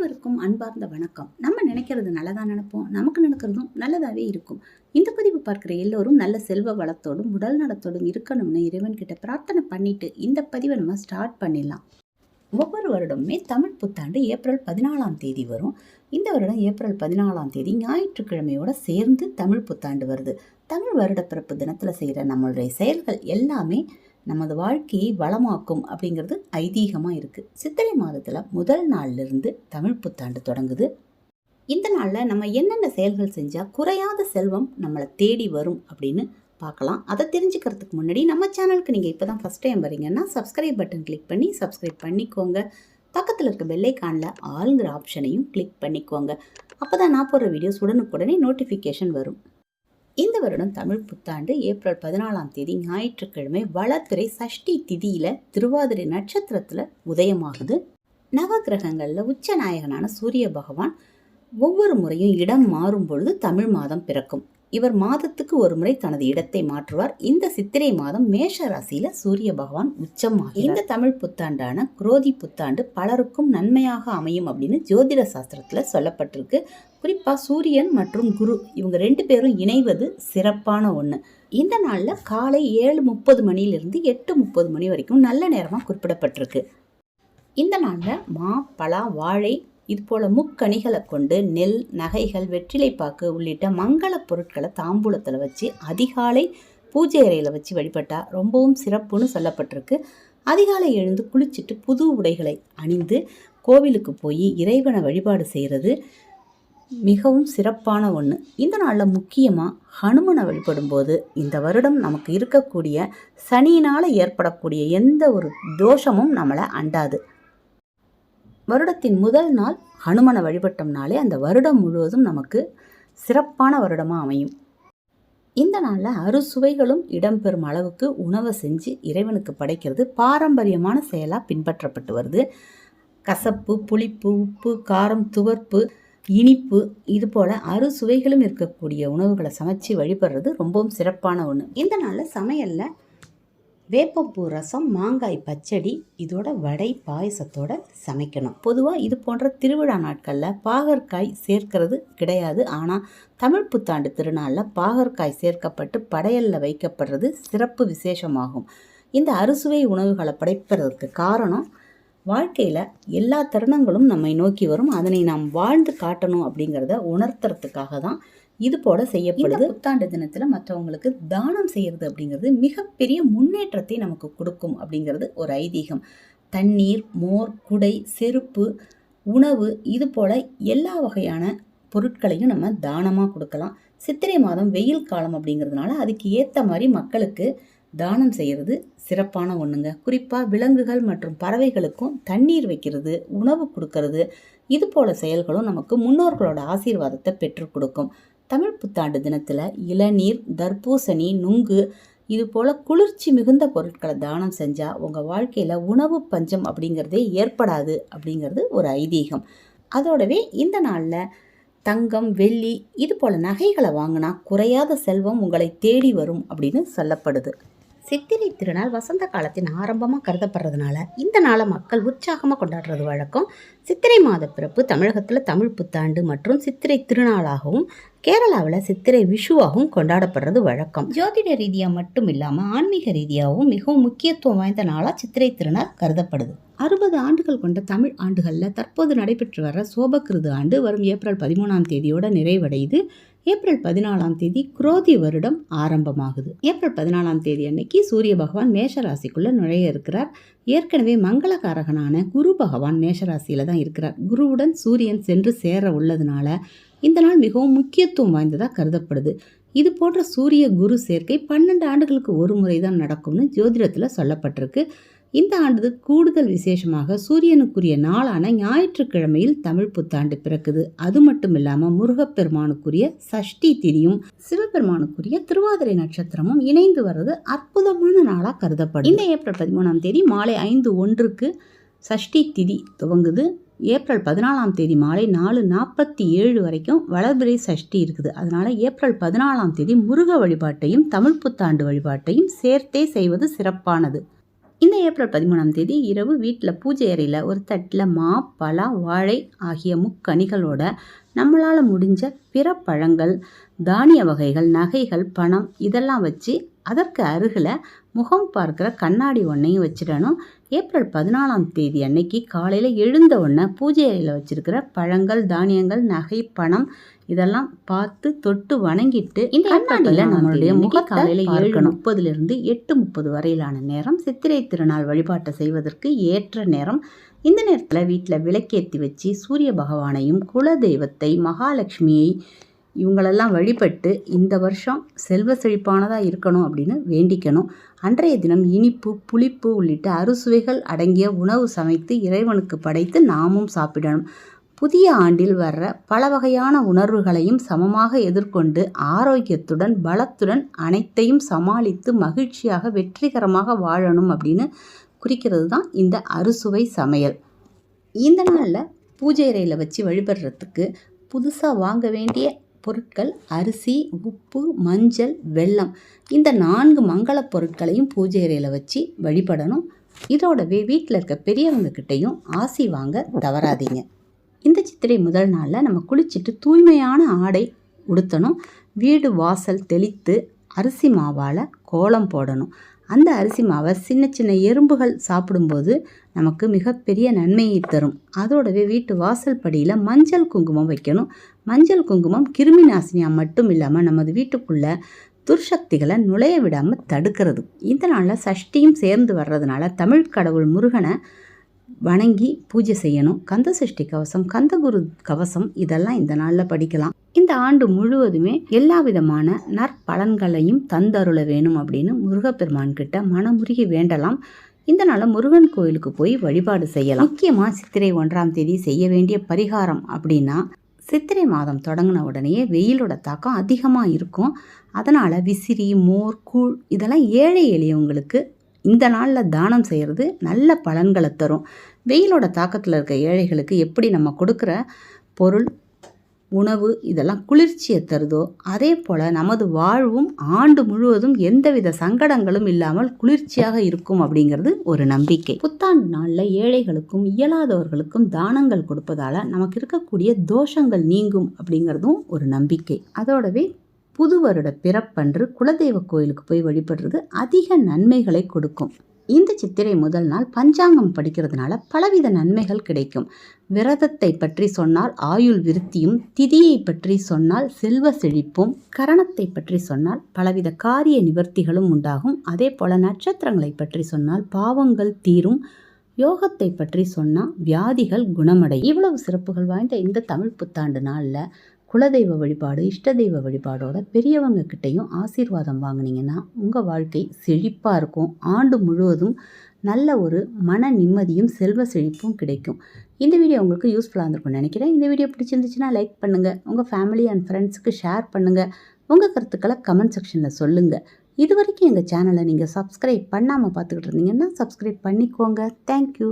அனைவருக்கும் அன்பார்ந்த வணக்கம். நம்ம நினைக்கிறது நல்லதாக நினைப்போம் நமக்கு நடக்கிறதும் நல்லதாகவே இருக்கும். இந்த பதிவு பார்க்குற எல்லோரும் நல்ல செல்வ வளத்தோடும் உடல் நலத்தோடும் இருக்கணும்னு இறைவன்கிட்ட பிரார்த்தனை பண்ணிட்டு இந்த பதிவை நம்ம ஸ்டார்ட் பண்ணிடலாம். ஒவ்வொரு வருடமுமே தமிழ் புத்தாண்டு ஏப்ரல் பதினாலாம் தேதி வரும். இந்த வருடம் ஏப்ரல் பதினாலாம் தேதி ஞாயிற்றுக்கிழமையோட சேர்ந்து தமிழ் புத்தாண்டு வருது. தமிழ் வருடப்பிறப்பு தினத்தில் செய்கிற நம்மளுடைய செயல்கள் எல்லாமே நமது வாழ்க்கையை வளமாக்கும் அப்படிங்கிறது ஐதீகமாக இருக்குது சித்திரை மாதத்தில் முதல் நாள்லேருந்து தமிழ் புத்தாண்டு தொடங்குது. இந்த நாளில் நம்ம என்னென்ன செயல்கள் செஞ்சால் குறையாத செல்வம் நம்மளை தேடி வரும் அப்படின்னு பார்க்கலாம். அதை தெரிஞ்சுக்கிறதுக்கு முன்னாடி நம்ம சேனலுக்கு நீங்கள் இப்போ தான் ஃபஸ்ட் டைம் வரீங்கன்னா சப்ஸ்கிரைப் பட்டன் கிளிக் பண்ணி சப்ஸ்கிரைப் பண்ணிக்கோங்க. பக்கத்தில் இருக்க பெல்லைக்கானில் ஆளுங்கிற ஆப்ஷனையும் கிளிக் பண்ணிக்கோங்க. அப்போ தான் நான் போடுற வீடியோஸ் உடனுக்குடனே நோட்டிஃபிகேஷன் வரும். இந்த வருடம் தமிழ் புத்தாண்டு ஏப்ரல் பதினாலாம் தேதி ஞாயிற்றுக்கிழமை வளத்துறை சஷ்டி திதியில் திருவாதிரை நட்சத்திரத்தில் உதயமாகுது. நவகிரகங்களில் உச்ச நாயகனான சூரிய பகவான் ஒவ்வொரு முறையும் இடம் மாறும் பொழுது தமிழ் மாதம் பிறக்கும். இவர் மாதத்துக்கு ஒரு முறை தனது இடத்தை மாற்றுவார். இந்த சித்திரை மாதம் மேஷ ராசியில சூரிய பகவான் உச்சமாக இந்த தமிழ் புத்தாண்டான குரோதி புத்தாண்டு பலருக்கும் நன்மையாக அமையும் அப்படின்னு ஜோதிட சாஸ்திரத்துல சொல்லப்பட்டிருக்கு. குறிப்பா சூரியன் மற்றும் குரு இவங்க ரெண்டு பேரும் இணைவது சிறப்பான ஒன்று இந்த நாளில் காலை ஏழு முப்பது மணியிலிருந்து எட்டு முப்பது மணி வரைக்கும் நல்ல நேரமாக குறிப்பிடப்பட்டிருக்கு. இந்த நாளில் மா பலா வாழை இதுபோல் முக்கணிகளை கொண்டு நெல் நகைகள் வெற்றிலைப்பாக்கு உள்ளிட்ட மங்கள பொருட்களை தாம்பூலத்தில் வச்சு அதிகாலை பூஜை அறையில் வச்சு வழிபட்டால் ரொம்பவும் சிறப்புன்னு சொல்லப்பட்டிருக்கு. அதிகாலை எழுந்து குளிச்சுட்டு புது உடைகளை அணிந்து கோவிலுக்கு போய் இறைவனை வழிபாடு செய்கிறது மிகவும் சிறப்பான ஒன்று இந்த நாளில் முக்கியமாக ஹனுமனை வழிபடும்போது இந்த வருடம் நமக்கு இருக்கக்கூடிய சனியினால் ஏற்படக்கூடிய எந்த ஒரு தோஷமும் நம்மளை அண்டாது. வருடத்தின் முதல் நாள் ஹனுமனை வழிபட்டோம்னாலே அந்த வருடம் முழுவதும் நமக்கு சிறப்பான வருடமாக அமையும். இந்த நாளில் அறுசுவைகளும் இடம்பெறும் அளவுக்கு உணவை செஞ்சு இறைவனுக்கு படைக்கிறது பாரம்பரியமான செயலாக பின்பற்றப்பட்டு வருது. கசப்பு புளிப்பு உப்பு காரம் துவர்ப்பு இனிப்பு இது போல் அறுசுவைகளும் இருக்கக்கூடிய உணவுகளை சமைச்சு வழிபடுறது ரொம்பவும் சிறப்பான ஒன்று இந்த நாளில் சமையலில் வேப்பம்பூ ரசம் மாங்காய் பச்சடி இதோட வடை பாயசத்தோட சமைக்கணும். பொதுவாக இது போன்ற திருவிழா நாட்களில் பாகற்காய் சேர்க்கிறது கிடையாது. ஆனால் தமிழ் புத்தாண்டு திருநாளில் பாகற்காய் சேர்க்கப்பட்டு படையலில் வைக்கப்படுறது சிறப்பு விசேஷமாகும். இந்த அறுசுவை உணவுகளை படைப்பதற்கு காரணம் வாழ்க்கையில் எல்லா தருணங்களும் நம்மை நோக்கி வரும். அதனை நாம் வாழ்ந்து காட்டணும் அப்படிங்கிறத உணர்த்துறதுக்காக தான் இது போல செய்யப்படுது. புத்தாண்டு தினத்தில் மற்றவங்களுக்கு தானம் செய்யறது அப்படிங்கிறது மிகப்பெரிய முன்னேற்றத்தை நமக்கு கொடுக்கும் அப்படிங்கிறது ஒரு ஐதீகம். தண்ணீர் மோர் குடை செருப்பு உணவு இது போல எல்லா வகையான பொருட்களையும் நம்ம தானமாக கொடுக்கலாம். சித்திரை மாதம் வெயில் காலம் அப்படிங்கிறதுனால அதுக்கு ஏற்ற மாதிரி மக்களுக்கு தானம் செய்கிறது சிறப்பான ஒன்றுங்க குறிப்பாக விலங்குகள் மற்றும் பறவைகளுக்கும் தண்ணீர் வைக்கிறது உணவு கொடுக்கறது இது போல செயல்களும் நமக்கு முன்னோர்களோட ஆசீர்வாதத்தை பெற்றுக் கொடுக்கும். தமிழ் புத்தாண்டு தினத்தில் இளநீர் தர்பூசணி நுங்கு இது போல் குளிர்ச்சி மிகுந்த பொருட்களை தானம் செஞ்சால் உங்கள் வாழ்க்கையில் உணவு பஞ்சம் அப்படிங்கிறதே ஏற்படாது அப்படிங்கிறது ஒரு ஐதீகம். அதோடவே இந்த நாளில் தங்கம் வெள்ளி இது போல் நகைகளை வாங்கினா குறையாத செல்வம் உங்களை தேடி வரும் அப்படின்னு சொல்லப்படுது. சித்திரை திருநாள் வசந்த காலத்தின் ஆரம்பமாக கருதப்படுறதுனால இந்த நாளை மக்கள் உற்சாகமாக கொண்டாடுறது வழக்கம். சித்திரை மாத பிறப்பு தமிழகத்தில் தமிழ் புத்தாண்டு மற்றும் சித்திரை திருநாளாகவும் கேரளாவில் சித்திரை விஷுவாகவும் கொண்டாடப்படுறது வழக்கம். ஜோதிட ரீதியாக மட்டும் இல்லாமல் ஆன்மீக ரீதியாகவும் மிகவும் முக்கியத்துவம் வாய்ந்த நாளாக சித்திரை திருநாள் கருதப்படுது. அறுபது ஆண்டுகள் கொண்ட தமிழ் ஆண்டுகளில் தற்போது நடைபெற்று வர சோபகிருது ஆண்டு வரும் ஏப்ரல் பதிமூணாம் தேதியோட நிறைவடையுது. ஏப்ரல் பதினாலாம் தேதி குரோதி வருடம் ஆரம்பமாகுது. ஏப்ரல் பதினாலாம் தேதி அன்னைக்கு சூரிய பகவான் மேஷ ராசிக்குள்ளே நுழைய இருக்கிறார். ஏற்கனவே மங்களகாரகனான குரு பகவான் மேஷராசியில தான் இருக்கிறார். குருவுடன் சூரியன் சென்று சேர உள்ளதுனால இந்த நாள் மிகவும் முக்கியத்துவம் வாய்ந்ததாக கருதப்படுது. இது போன்ற சூரிய குரு சேர்க்கை பன்னெண்டு ஆண்டுகளுக்கு ஒரு முறை தான் நடக்கும்னு ஜோதிடத்தில் சொல்லப்பட்டிருக்கு. இந்த ஆண்டு கூடுதல் விசேஷமாக சூரியனுக்குரிய நாளான ஞாயிற்றுக்கிழமையில் தமிழ் புத்தாண்டு பிறக்குது. அது மட்டும் இல்லாமல் முருகப்பெருமானுக்குரிய சஷ்டி திதியும் சிவபெருமானுக்குரிய திருவாதிரை நட்சத்திரமும் இணைந்து வர்றது அற்புதமான நாளாக கருதப்படும் இந்த ஏப்ரல் பதிமூணாம் தேதி மாலை ஐந்து ஒன்றுக்கு சஷ்டி திதி துவங்குது. ஏப்ரல் பதினாலாம் தேதி மாலை நாலு நாற்பத்தி ஏழு வரைக்கும் வளர்பிறை சஷ்டி இருக்குது. அதனால் ஏப்ரல் பதினாலாம் தேதி முருக வழிபாட்டையும் தமிழ் புத்தாண்டு வழிபாட்டையும் சேர்த்தே செய்வது சிறப்பானது. இந்த ஏப்ரல் பதிமூணாம் தேதி இரவு வீட்டில் பூஜை அறையில் ஒரு தட்டில் மா பலா வாழை ஆகிய முக்கனிகளோட நம்மளால் முடிஞ்ச பிற பழங்கள் தானிய வகைகள் நகைகள் பணம் இதெல்லாம் வச்சு அதற்கு அருகில் முகம் பார்க்குற கண்ணாடி ஒன்றையும் வச்சிடணும். ஏப்ரல் பதினாலாம் தேதி அன்னைக்கு காலையில் எழுந்த உடனே பூஜை அறையில் வச்சிருக்கிற பழங்கள் தானியங்கள் நகை பணம் இதெல்லாம் பார்த்து தொட்டு வணங்கிட்டு இந்த கண்ணாடியில் நம்மளுடைய முக காலையில் ஏழு முப்பதுலேருந்து எட்டு முப்பது வரையிலான நேரம் சித்திரை திருநாள் வழிபாட்டை செய்வதற்கு ஏற்ற நேரம். இந்த நேரத்தில் வீட்டில் விளக்கேற்றி வச்சு சூரிய பகவானையும் குல தெய்வத்தை மகாலட்சுமியை இவங்களெல்லாம் வழிபட்டு இந்த வருஷம் செல்வ செழிப்பானதாக இருக்கணும் அப்படின்னு வேண்டிக்கணும். அன்றைய தினம் இனிப்பு புளிப்பு உள்ளிட்ட அறுசுவைகள் அடங்கிய உணவு சமைத்து இறைவனுக்கு படைத்து நாமும் சாப்பிடணும். புதிய ஆண்டில் வர்ற பல வகையான உணர்வுகளையும் சமமாக எதிர்கொண்டு ஆரோக்கியத்துடன் பலத்துடன் அனைத்தையும் சமாளித்து மகிழ்ச்சியாக வெற்றிகரமாக வாழணும் அப்படின்னு குறிக்கிறது தான் இந்த அறுசுவை சமையல். இந்த நாளில் பூஜை அறையில் வச்சு வழிபடுறதுக்கு புதுசாக வாங்க வேண்டிய பொருட்கள் அரிசி உப்பு மஞ்சள் வெல்லம் இந்த நான்கு மங்கள பொருட்களையும் பூஜை அறையில் வச்சு வழிபடணும். இதோடவே வீட்டில் இருக்க பெரியவங்கக்கிட்டையும் ஆசி வாங்க தவறாதீங்க. இந்த சித்திரை முதல் நாளில் நம்ம குளிச்சுட்டு தூய்மையான ஆடை உடுத்தணும். வீடு வாசல் தெளித்து அரிசி மாவால் கோலம் போடணும். அந்த அரிசி மாவை சின்ன சின்ன எறும்புகள் சாப்பிடும்போது நமக்கு மிகப்பெரிய நன்மையை தரும். அதோடவே வீட்டு வாசல் படியில் மஞ்சள் குங்குமம் வைக்கணும். மஞ்சள் குங்குமம் கிருமி நாசினியாக மட்டும் இல்லாமல் நமது வீட்டுக்குள்ளே துர்சக்திகளை நுழைய விடாமல் தடுக்கிறது. இந்த நாளில் சஷ்டியும் சேர்ந்து வர்றதுனால தமிழ் கடவுள் முருகனை வணங்கி பூஜை செய்யணும். கந்த சஷ்டி கவசம் கந்தகுரு கவசம் இதெல்லாம் இந்த நாளில் படிக்கலாம். இந்த ஆண்டு முழுவதுமே எல்லா விதமான நற்பலன்களையும் தந்தருள வேணும் அப்படின்னு முருகப்பெருமான் கிட்ட மனமுருகி வேண்டலாம். இந்த நாளில் முருகன் கோயிலுக்கு போய் வழிபாடு செய்யலாம். முக்கியமாக சித்திரை ஒன்றாம் தேதி செய்ய வேண்டிய பரிகாரம் அப்படின்னா சித்திரை மாதம் தொடங்கின உடனேயே வெயிலோட தாக்கம் அதிகமாக இருக்கும். அதனால் விசிறி மோர் கூழ் இதெல்லாம் ஏழை எளியவங்களுக்கு இந்த நாளில் தானம் செய்கிறது நல்ல பலன்களை தரும். வெயிலோட தாக்கத்தில் இருக்க ஏழைகளுக்கு எப்படி நம்ம கொடுக்குற பொருள் உணவு இதெல்லாம் குளிர்ச்சியை தருதோ அதே போல் நமது வாழ்வும் ஆண்டு முழுவதும் எந்தவித சங்கடங்களும் இல்லாமல் குளிர்ச்சியாக இருக்கும் அப்படிங்கிறது ஒரு நம்பிக்கை. புத்தாண்டு நாளில் ஏழைகளுக்கும் இயலாதவர்களுக்கும் தானங்கள் கொடுப்பதால் நமக்கு இருக்கக்கூடிய தோஷங்கள் நீங்கும் அப்படிங்கிறதும் ஒரு நம்பிக்கை. அதோடவே புது வருட பிறப்பன்று குலதெய்வ கோயிலுக்கு போய் வழிபடுறது அதிக நன்மைகளை கொடுக்கும். இந்த சித்திரை முதல் நாள் பஞ்சாங்கம் படிக்கிறதுனால பலவித நன்மைகள் கிடைக்கும். விரதத்தை பற்றி சொன்னால் ஆயுள் விருத்தியும் திதியை பற்றி சொன்னால் செல்வ செழிப்பும் கரணத்தை பற்றி சொன்னால் பலவித காரிய நிவர்த்திகளும் உண்டாகும். அதே போல நட்சத்திரங்களை பற்றி சொன்னால் பாவங்கள் தீரும். யோகத்தை பற்றி சொன்னால் வியாதிகள் குணமடை இவ்வளவு சிறப்புகள் வாய்ந்த இந்த தமிழ் புத்தாண்டு நாளில் குலதெய்வ வழிபாடு இஷ்ட தெய்வ வழிபாடோட பெரியவங்க கிட்டேயும் ஆசீர்வாதம் வாங்கினீங்கன்னா உங்கள் வாழ்க்கை செழிப்பாக இருக்கும். ஆண்டு முழுவதும் நல்ல ஒரு மன நிம்மதியும் செல்வ செழிப்பும் கிடைக்கும். இந்த வீடியோ உங்களுக்கு யூஸ்ஃபுல்லாக இருந்திருக்கும்னு நினைக்கிறேன். இந்த வீடியோ பிடிச்சிருந்துச்சுன்னா லைக் பண்ணுங்கள் உங்கள் ஃபேமிலி அண்ட் ஃப்ரெண்ட்ஸுக்கு ஷேர் பண்ணுங்கள் உங்கள் கருத்துக்களை கமெண்ட் செக்ஷனில் சொல்லுங்கள் இது வரைக்கும் எங்கள் சேனலை நீங்கள் சப்ஸ்கிரைப் பண்ணாமல் பார்த்துக்கிட்டு இருந்தீங்கன்னா சப்ஸ்கிரைப் பண்ணிக்கோங்க. தேங்க்யூ